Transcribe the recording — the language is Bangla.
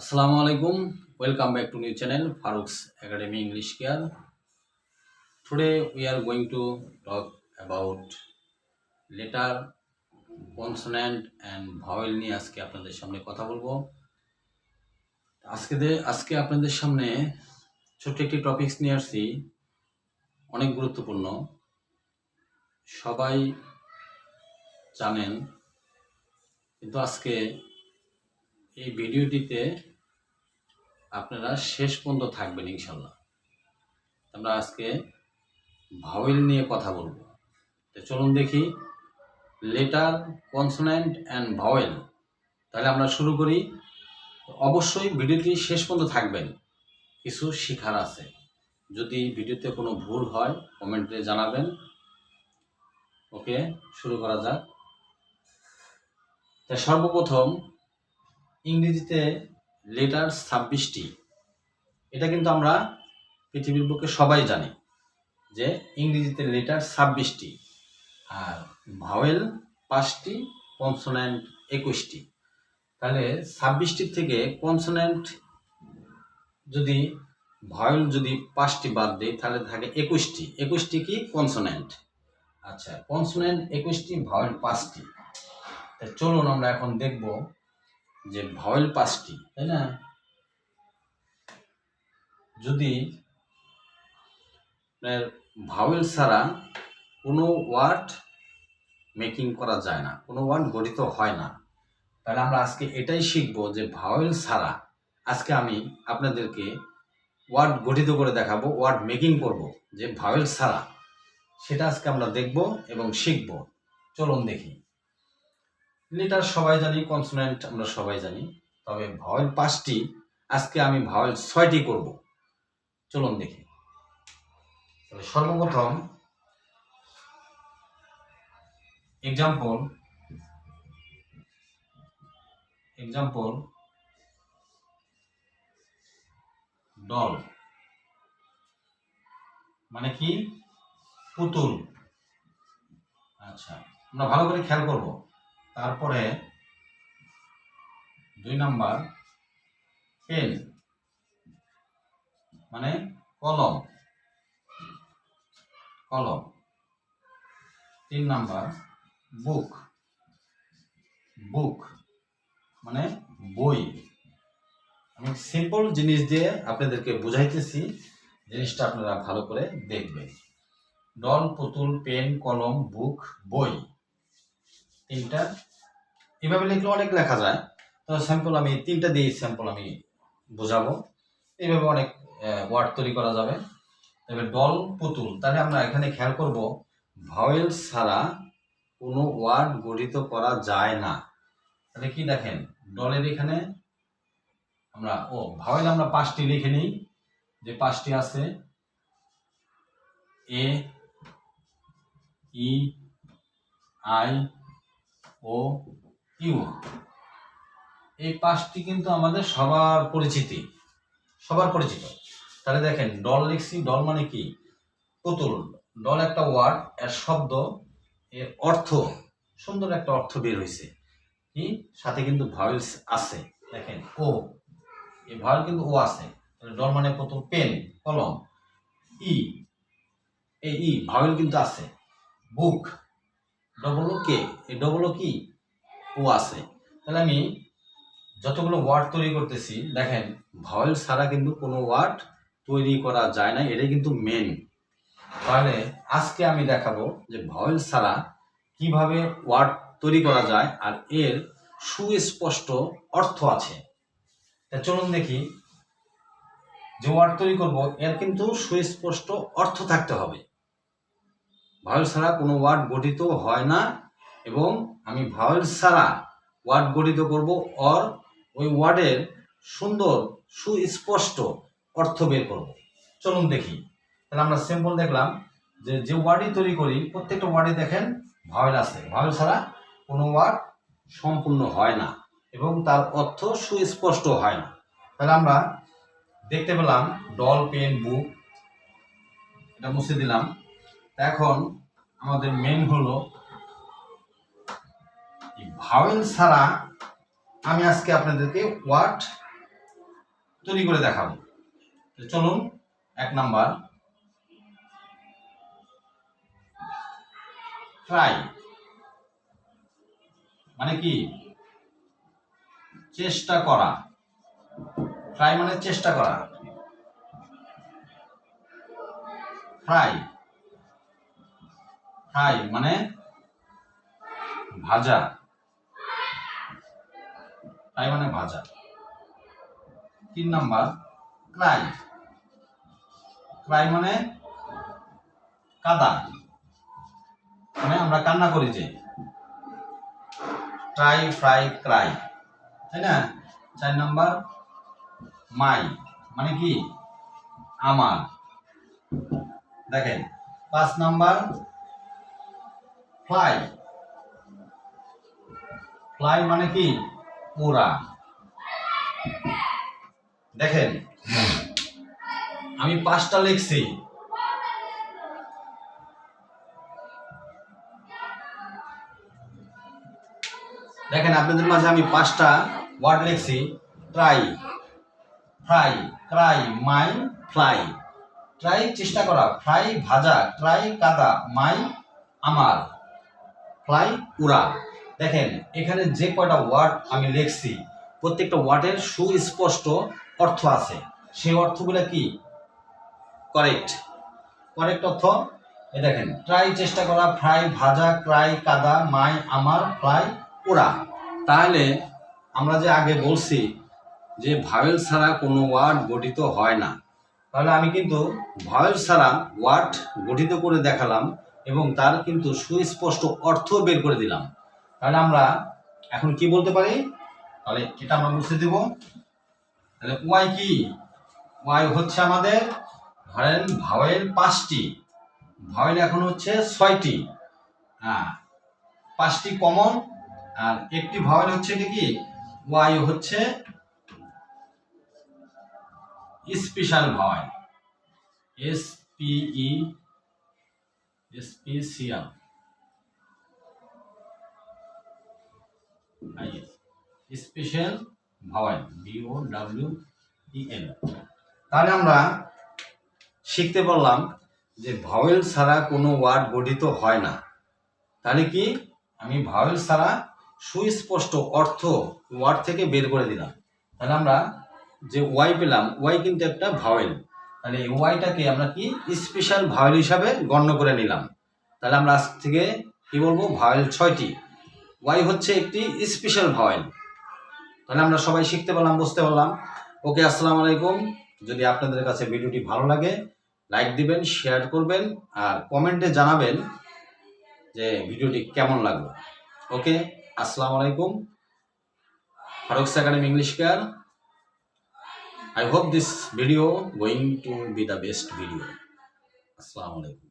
আসসালামু আলাইকুম। Welcome back to new channel Farooq's academy English care today we are going to talk about letter consonant and vowel নিয়ে আজকে আপনাদের সামনে কথা বলব। আজকে আজকে আপনাদের সামনে ছোট্ট একটি টপিক্স নিয়ে আসছি। অনেক গুরুত্বপূর্ণ। সবাই জানেন, কিন্তু আজকে এই ভিডিওটিতে আপনারা শেষ পর্যন্ত থাকবেন ইনশাল্লাহ। আমরা আজকে ভাওয়েল নিয়ে কথা বলব। তো চলুন দেখি লেটার, কনসোনেন্ট অ্যান্ড ভাওয়েল। তাহলে আমরা শুরু করি। অবশ্যই ভিডিওটি শেষ পর্যন্ত থাকবেন। কিছু শেখার আছে। যদি ভিডিওতে কোনো ভুল হয়, কমেন্টে জানাবেন। ওকে, শুরু করা যাক। তা সর্বপ্রথম ইংরেজিতে লেটার ছাব্বিশটি, এটা কিন্তু আমরা পৃথিবীর বুকে সবাই জানি যে ইংরেজিতে লেটার ছাব্বিশটি আর ভাওয়েল পাঁচটি কনসোনেন্ট একুশটি। তাহলে ছাব্বিশটির থেকে কনসোনেন্ট যদি, ভাওয়েল যদি পাঁচটি বাদ দেয়, তাহলে থাকে একুশটি। একুশটি কি? কনসোনেন্ট আচ্ছা কনসোনেন্ট একুশটি, ভাওয়েল পাঁচটি। তা চলুন আমরা এখন দেখব যে ভয়েল পাঁচটি তাই না? যদি ভাওয়েল ছাড়া কোনো ওয়ার্ড মেকিং করা যায় না, কোনো ওয়ার্ড গঠিত হয় না, তাহলে আমরা আজকে এটাই শিখব যে ভাওয়েল ছাড়া আজকে আমি আপনাদেরকে ওয়ার্ড গঠিত করে দেখাবো, ওয়ার্ড মেকিং করব যে ভাওয়েল ছাড়া। সেটা আজকে আমরা দেখব এবং শিখব। চলুন দেখি। লেটার সবাই জানি কনসোনেন্ট আমরা সবাই জানি। তবে ভাওয়েল পাঁচটি, আজকে আমি ভাওয়েল ছয়টি করব। চলুন দেখি। তাহলে সর্বপ্রথম এক্সাম্পল এক্সাম্পল ডল মানে কি? পুতুল। আচ্ছা আমরা ভালো করে খেয়াল করব। তারপরে দুই নাম্বার পেন মানে কলম কলম। তিন নাম্বার বুক বুক মানে বই। আমি সিম্পল জিনিস দিয়ে আপনাদেরকে বুঝাইতেছি, জিনিসটা আপনারা ভালো করে দেখবেন। ডল পুতুল, পেন, কলম, বুক, বই। তিনটা। এভাবে লিখলে অনেক লেখা যায়। তো স্যাম্পল আমি, তিনটা দিয়ে স্যাম্পল আমি বোঝাবো। এইভাবে অনেক ওয়ার্ড তৈরি করা যাবে। তবে ডল পুতুল, তাহলে আমরা এখানে খেয়াল করব ভাওয়েল ছাড়া কোনো ওয়ার্ড গঠিত করা যায় না। তাহলে কি দেখেন ডলের এখানে আমরা, ও ভাওয়েল আমরা পাঁচটি লিখে নিই। যে পাঁচটি আছে, এ, ই, আই ও ইউ। এই পাঁচটি কিন্তু আমাদের সবার পরিচিতি, সবার পরিচিত। তাহলে দেখেন, ডল লিখছি, ডল মানে কি? পুতুল ডল একটা ওয়ার্ড, এর শব্দ, এর অর্থ, সুন্দর একটা অর্থ বের হয়েছে কি? সাথে কিন্তু ভাওয়েলস আছে। দেখেন, ও। এই ভাওয়েল কিন্তু ও আছে। ডল মানে পুতুল পেন, কলম। ই। এই ই ভাওয়েল কিন্তু আছে। বুক। ডবল কে এই ডবল কি? ও আছে। তাহলে আমি যতগুলো ওয়ার্ড তৈরি করতেছি, দেখেন ভাওয়েল ছাড়া কিন্তু কোনো ওয়ার্ড তৈরি করা যায় না, এটাই কিন্তু মেন তাহলে আজকে আমি দেখাবো যে ভাওয়েল ছাড়া কীভাবে ওয়ার্ড তৈরি করা যায় আর এর সুস্পষ্ট অর্থ আছে। তা চলুন দেখি যে ওয়ার্ড তৈরি করব, এর কিন্তু সুস্পষ্ট অর্থ থাকতে হবে। ভাওয়েল ছাড়া কোনো ওয়ার্ড গঠিত হয় না এবং আমি ভাওয়েল ছাড়া ওয়ার্ড গঠিত করব অর ওই ওয়ার্ডের সুন্দর সুস্পষ্ট অর্থ বের করব। চলুন দেখি। তাহলে আমরা সিম্পল দেখলাম যে যে ওয়ার্ডই তৈরি করি, প্রত্যেকটা ওয়ার্ডে দেখেন ভাওয়েল আছে। ভাওয়েল ছাড়া কোনো ওয়ার্ড সম্পূর্ণ হয় না এবং তার অর্থ সুস্পষ্ট হয় না। তাহলে আমরা দেখতে পেলাম ডল পেন বুক এটা মুছে দিলাম। এখন আমাদের মেন হলো ভাওয়েল ছাড়া আমি আজকে আপনাদেরকে ওয়ার্ড তৈরি করে দেখাবো। চলুন, এক নাম্বার। ট্রাই মানে কি? চেষ্টা করা। ট্রাই মানে চেষ্টা করা। ফ্রাই ফ্রাই মানে ভাজা। ফ্রাই মানে ভাজা। তিন নাম্বার, ক্রাই। ক্রাই মানে কাদা। মানে আমরা কান্না করি যে। Try, fry, cry. তাই না? চার নাম্বার, মাই। মানে কি? আমার। দেখেন, পাঁচ নাম্বার ফ্লাই ফ্লাই মানে কি? উড়া। দেখেন, আমি পাঁচটা লিখছি। দেখেন, আপনাদের মাঝে আমি পাঁচটা ওয়ার্ড লিখছি। Try fry cry my fly try চেষ্টা করা। ফ্রাই ভাজা। ট্রাই কাদা। মাই আমার। ফ্লাই উড়া দেখেন, এখানে যে কয়টা ওয়ার্ড আমি লিখছি, প্রত্যেকটা ওয়ার্ডের সুস্পষ্ট অর্থ আছে। সেই অর্থগুলো কি? কারেক্ট কারেক্ট অর্থ? এ দেখেন ট্রাই চেষ্টা করা ফ্রাই ভাজা ক্রাই কাদা, মাই, আমার ফ্লাই উড়া তাহলে আমরা যে আগে বলছি যে ভাওয়েল ছাড়া কোনো ওয়ার্ড গঠিত হয় না। তাহলে আমি কিন্তু ভাওয়েল ছাড়া ওয়ার্ড গঠিত করে দেখালাম এবং তার কিন্তু সুস্পষ্ট অর্থ বের করে দিলাম। তাহলে আমরা এখন কি বলতে পারি? তাহলে এটা আমরা মুছে দেব। তাহলে ওয়াই কি? ওয়াই হচ্ছে আমাদের, ধরেন ভাওয়েল পাঁচটি। ভাওয়েল এখন হচ্ছে ছয়টি। হ্যাঁ পাঁচটি কমন আর একটি ভাওয়েল হচ্ছে এটা কি? ওয়াই হচ্ছে special vowel S P E special special vowel V O W E L তাহলে আমরা শিখতে পারলাম যে ভাওয়েল ছাড়া কোনো ওয়ার্ড গঠিত হয় না। তাহলে কি? আমি ভাওয়েল ছাড়া সুস্পষ্ট অর্থ ওয়ার্ড থেকে বের করে দিলাম। তাহলে আমরা যে ওয়াই পেলাম ওয়াই কিন্তু একটা ভাওয়েল তাহলে ওয়াইটাকে আমরা কি স্পেশাল ভাওয়েল হিসাবে গণ্য করে নিলাম। তাহলে আমরা আজ থেকে কি বলব? ভাওয়েল ছয়টি। ওয়াই হচ্ছে একটি স্পেশাল ভাওয়েল তাহলে আমরা সবাই শিখতে পারলাম, বুঝতে পারলাম। ওকে আসসালামু আলাইকুম। যদি আপনাদের কাছে ভিডিওটি ভালো লাগে লাইক দিবেন শেয়ার করবেন, আর কমেন্টে জানাবেন যে ভিডিওটি কেমন লাগল। ওকে আসসালামু আলাইকুম। Farooq's academy English care I hope this video going to be the best video. Assalamu alaikum.